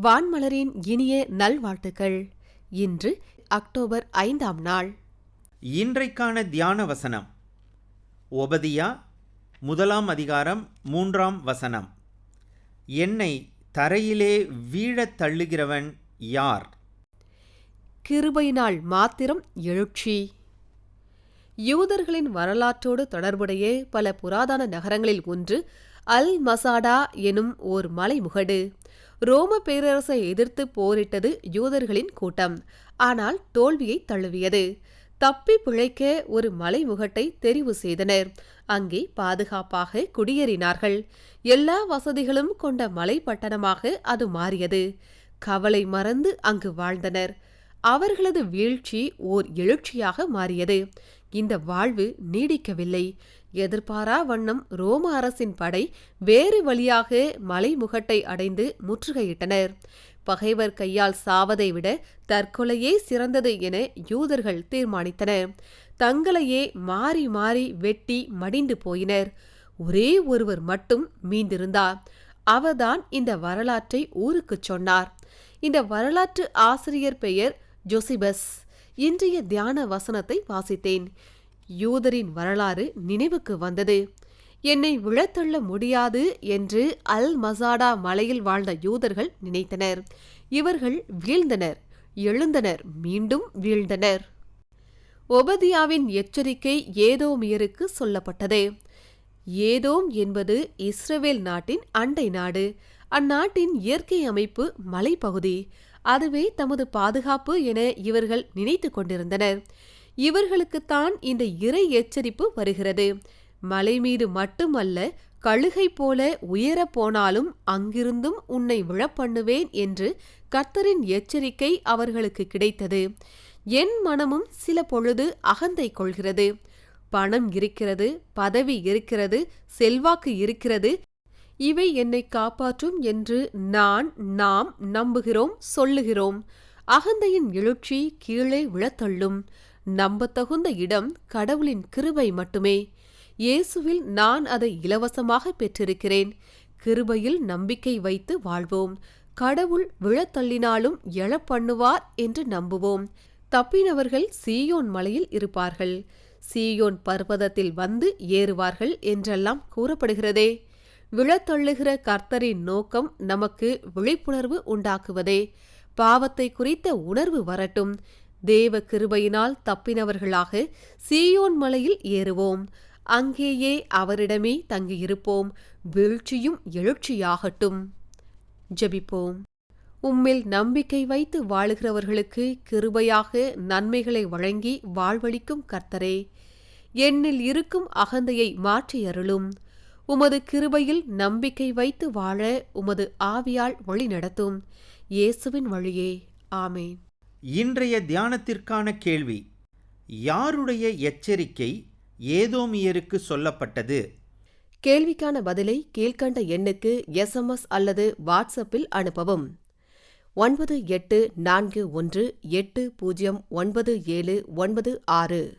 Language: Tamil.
வான்மலரின் இனிய நல்வாழ்த்துக்கள். இன்று அக்டோபர் ஐந்தாம் நாள். இன்றைக்கான தியான வசனம். ஒபதியா முதலாம் அதிகாரம் மூன்றாம் வசனம். என்னை தரையிலே வீழத் தள்ளுகிறவன் யார்? கிருபையினால் மாத்திரம் எழுச்சி. யூதர்களின் வரலாற்றோடு தொடர்புடைய பல புராதன நகரங்களில் ஒன்று அல் மசாடா எனும் ஓர் மலைமுகடு. ரோம பேரரசை எதிர்த்து போரிட்டது யூதர்களின் கூட்டம். ஆனால் தோல்வியை தழுவியது. தப்பி பிழைக்க ஒரு மலைமுகட்டை தெரிவு செய்தனர். அங்கே பாதுகாப்பாக குடியேறினார்கள். எல்லா வசதிகளும் கொண்ட மலைப்பட்டணமாக அது மாறியது. கவலை மறந்து அங்கு வாழ்ந்தனர். அவர்களது வீழ்ச்சி ஓர் எழுச்சியாக மாறியது. இந்த வாழ்வு நீடிக்கவில்லை. எதிர்பாரா வண்ணம் ரோம அரசின் படை வேறு வழியாக மலைமுகட்டை அடைந்து முற்றுகையிட்டனர். பகைவர் கையால் சாவதை விட தற்கொலையே சிறந்தது என யூதர்கள் தீர்மானித்தனர் தங்களையே மாறி மாறி வெட்டி மடிந்து போயினர். ஒரே ஒருவர் மட்டும் மீந்திருந்தார். அவர்தான் இந்த வரலாற்றை ஊருக்குச் சொன்னார். இந்த வரலாற்று ஆசிரியர் பெயர் ஜோசிபஸ். இன்றைய தியான வசனத்தை வாசித்தேன். யூதரின் வரலாறு நினைவுக்கு வந்தது. என்னை விழத்தள்ள முடியாது என்று அல் மசாடா மலையில் வாழ்ந்த யூதர்கள் நினைத்தனர். இவர்கள் வீழ்ந்தனர் எழுந்தனர் மீண்டும் வீழ்ந்தனர். ஒபதியாவின் எச்சரிக்கை ஏதோமியருக்கு சொல்லப்பட்டது. ஏதோம் என்பது இஸ்ரவேல் நாட்டின் அண்டை நாடு. அந்நாட்டின் இயற்கை அமைப்பு மலைப்பகுதி. அதுவே தமது பாதுகாப்பு என இவர்கள் நினைத்து கொண்டிருந்தனர். இவர்களுக்குத்தான் இந்த இறை எச்சரிப்பு வருகிறது. மலை மீது மட்டுமல்ல கழுகை போல உயரப் போனாலும் அங்கிருந்தும் உன்னை விழப்பண்ணுவேன் என்று கர்த்தரின் எச்சரிக்கை அவர்களுக்கு கிடைத்தது. என் மனமும் சில பொழுது அகந்தை கொள்கிறது. பணம் இருக்கிறது பதவி இருக்கிறது செல்வாக்கு இருக்கிறது. இவை என்னை காப்பாற்றும் என்று நான் நாம் நம்புகிறோம் சொல்லுகிறோம். அகந்தையின் எழுச்சி கீழே விழத்தள்ளும். நம்பத்தகுந்த இடம் கடவுளின் கிருபை மட்டுமே. இயேசுவில் நான் அதை இலவசமாக பெற்றிருக்கிறேன். கிருபையில் நம்பிக்கை வைத்து வாழ்வோம். கடவுள் விழத்தள்ளினாலும் எழப்பண்ணுவார் என்று நம்புவோம். தப்பினவர்கள் சீயோன் மலையில் இருப்பார்கள். சீயோன் பர்வதத்தில் வந்து ஏறுவார்கள் என்றெல்லாம் கூறப்படுகிறதே. விழத்தள்ளுகிற கர்த்தரின் நோக்கம் நமக்கு விழிப்புணர்வு உண்டாக்குவதே. பாவத்தை குறித்த உணர்வு வரட்டும். தேவ கிருபையினால் தப்பினவர்களாக சீயோன் மலையில் ஏறுவோம். அங்கேயே அவரிடமே தங்கியிருப்போம். வீழ்ச்சியும் எழுச்சியாகட்டும். ஜபிப்போம். உம்மில் நம்பிக்கை வைத்து வாழுகிறவர்களுக்கு கிருபையாக நன்மைகளை வழங்கி வாழ்வளிக்கும் கர்த்தரே என்னில் இருக்கும் அகந்தையை மாற்றி அருளும். உமது கிருபையில் நம்பிக்கை வைத்து வாழ உமது ஆவியால் வழிநடத்தும். இயேசுவின் வழியே. ஆமேன். இன்றைய தியானத்திற்கான கேள்வி யாருடைய எச்சரிக்கை ஏதோமியருக்கு சொல்லப்பட்டது? கேள்விக்கான பதிலை கீழ்கண்ட எண்ணுக்கு எஸ்எம்எஸ் அல்லது வாட்ஸ்அப்பில் அனுப்பவும். ஒன்பது எட்டு நான்கு ஒன்று எட்டு பூஜ்ஜியம் ஒன்பது ஏழு ஒன்பது ஆறு.